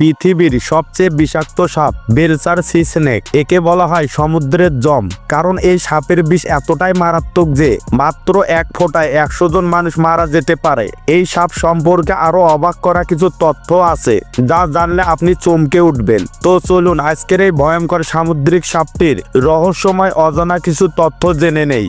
পৃথিবীর সবচেয়ে বিষাক্ত সাপ বেলসার সি স্নেক। একে বলা হয় সমুদ্রের জম, কারণ এই সাপের বিষ এতটাই মারাত্মক যে মাত্র এক ফোঁটায় একশো জন মানুষ মারা যেতে পারে। এই সাপ সম্পর্কে আরও অবাক করা কিছু তথ্য আছে, যা জানলে আপনি চমকে উঠবেন। তো চলুন, আজকের এই ভয়ঙ্কর সামুদ্রিক সাপটির রহস্যময় অজানা কিছু তথ্য জেনে নেই।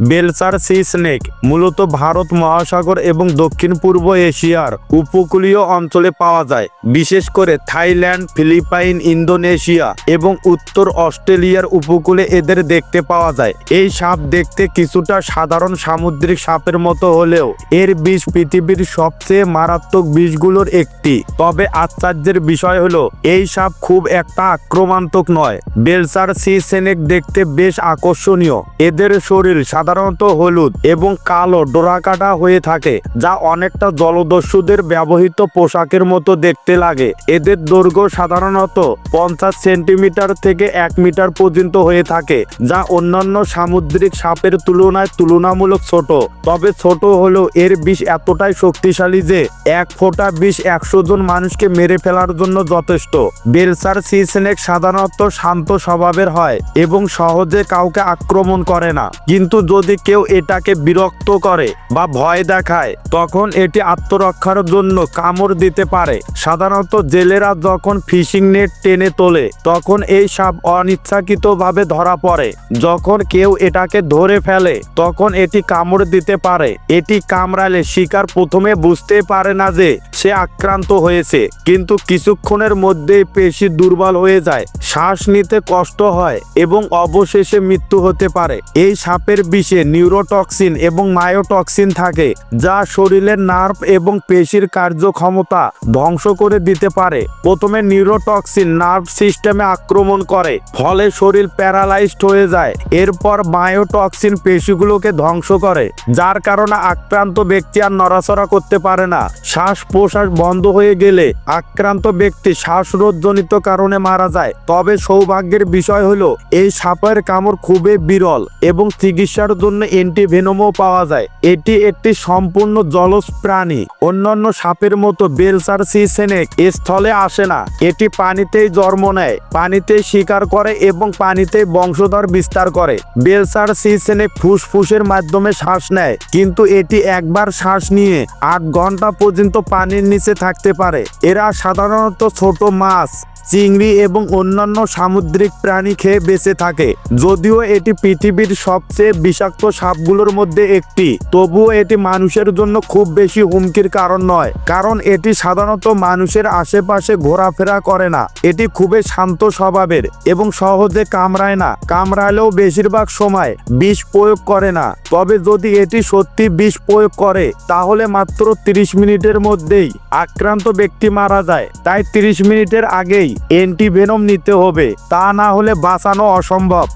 বেলসার সি স্নেক মূলত ভারত, মহাসাগর এবং দক্ষিণ পূর্ব এশিয়ার উপকূলীয় অঞ্চলে পাওয়া যায়, বিশেষ করে থাইল্যান্ড, ফিলিপাইন, ইন্দোনেশিয়া এবং উত্তর অস্ট্রেলিয়ার উপকূলে এদের দেখতে পাওয়া যায়। এই সাপ দেখতে কিছুটা সাধারণ সামুদ্রিক সাপের মতো হলেও এর বিষ পৃথিবীর সবচেয়ে মারাত্মক বিষগুলোর একটি। তবে আশ্চর্যের বিষয় হলো, এই সাপ খুব একটা আক্রমণাত্মক নয়। বেলসার সি স্নেক দেখতে বেশ আকর্ষণীয়। এদের শরীর সাধারণত হলুদ এবং কালো ডোরাকাটা হয়ে থাকে, যা অনেকটা জলদস্যুদের ব্যবহৃত পোশাকের মতো দেখতে লাগে। এদের দৈর্ঘ্য সাধারণত পঞ্চাশ সেন্টিমিটার থেকে এক মিটার পর্যন্ত হয়ে থাকে, যা অন্যান্য সামুদ্রিক সাপের তুলনায় তুলনামূলক ছোট। তবে ছোট হলেও এর বিষ এতটাই শক্তিশালী যে, এক ফোঁটা বিষ একশো জন মানুষকে মেরে ফেলার জন্য যথেষ্ট। বেলসার সি স্নেক সাধারণত শান্ত স্বভাবের হয় এবং সহজে কাউকে আক্রমণ করে না। কিন্তু যদি কেউ এটাকে বিরক্ত করে বা ভয় দেখায়, তখন এটি আত্মরক্ষার জন্য কামড় দিতে পারে। সাধারণত জেলেরা যখন ফিশিং নেট টেনে তোলে, তখন এই সাপ অনিচ্ছাকৃতভাবে ধরা পড়ে। যখন কেউ এটাকে ধরে ফেলে, তখন এটি কামড় দিতে পারে। এটি কামড়ালে শিকার প্রথমে বুঝতে পারে না যে সে আক্রান্ত হয়েছে, কিন্তু কিছুক্ষণের মধ্যেই পেশি দুর্বল হয়ে যায়, শ্বাস নিতে কষ্ট হয় এবং অবশেষে মৃত্যু হতে পারে। এই সাপের বিষে নিউরোটক্সিন এবং মায়োটক্সিন থাকে, যা শরীরের নার্ভ এবং পেশির কার্যক্ষমতা ধ্বংস করে দিতে পারে। প্রথমে নিউরোটক্সিন নার্ভ সিস্টেমে আক্রমণ করে, ফলে শরীর প্যারালাইজড হয়ে যায়। এরপর মায়োটক্সিন পেশিগুলোকে ধ্বংস করে, যার কারণে আক্রান্ত ব্যক্তি আর নড়াচড়া করতে পারে না। শ্বাস প্রশ্বাস বন্ধ হয়ে গেলে আক্রান্ত ব্যক্তি শ্বাসরোধজনিত কারণে মারা যায়। তবে সৌভাগ্যের বিষয় হলো, এই সাপের কামড় খুবই বিরল এবং চিকিৎসার জন্য অ্যান্টিভেনমও পাওয়া যায়। এটি একটি সম্পূর্ণ জলজ প্রাণী। অন্যান্য সাপের মতো বেলসার সি সেনেক স্থলে আসে না। এটি পানিতেই জন্ম নেয়, পানিতেই শিকার করে এবং পানিতেই বংশধর বিস্তার করে। বেলসার সি সেনেক ফুসফুসের মাধ্যমে শ্বাস নেয়, কিন্তু এটি একবার শ্বাস নিয়ে আট ঘণ্টা পর্যন্ত পানির নিচে থাকতে পারে। এরা সাধারণত ছোট মাছ। চিংড়ি এবং অন্যান্য সামুদ্রিক প্রাণী খেয়ে বেঁচে থাকে। যদিও এটি পৃথিবীর সবচেয়ে বিষাক্ত সাপগুলোর মধ্যে একটি। তবুও এটি মানুষের জন্য খুব বেশি হুমকির কারণ নয়, কারণ এটি সাধারণত মানুষের আশেপাশে ঘোরাফেরা করে না। এটি খুবই শান্ত স্বভাবের এবং সহজে কামড়ায় না। কামড়ালেও বেশিরভাগ সময় বিষ প্রয়োগ করে না। তবে যদি এটি সত্যি বিষ প্রয়োগ করে, তাহলে মাত্র 30 মিনিটের মধ্যেই আক্রান্ত ব্যক্তি মারা যায়। তাই 30 মিনিটের আগেই অ্যান্টিভেনম নিতে হবে। তা না হলে বাঁচানো অসম্ভব।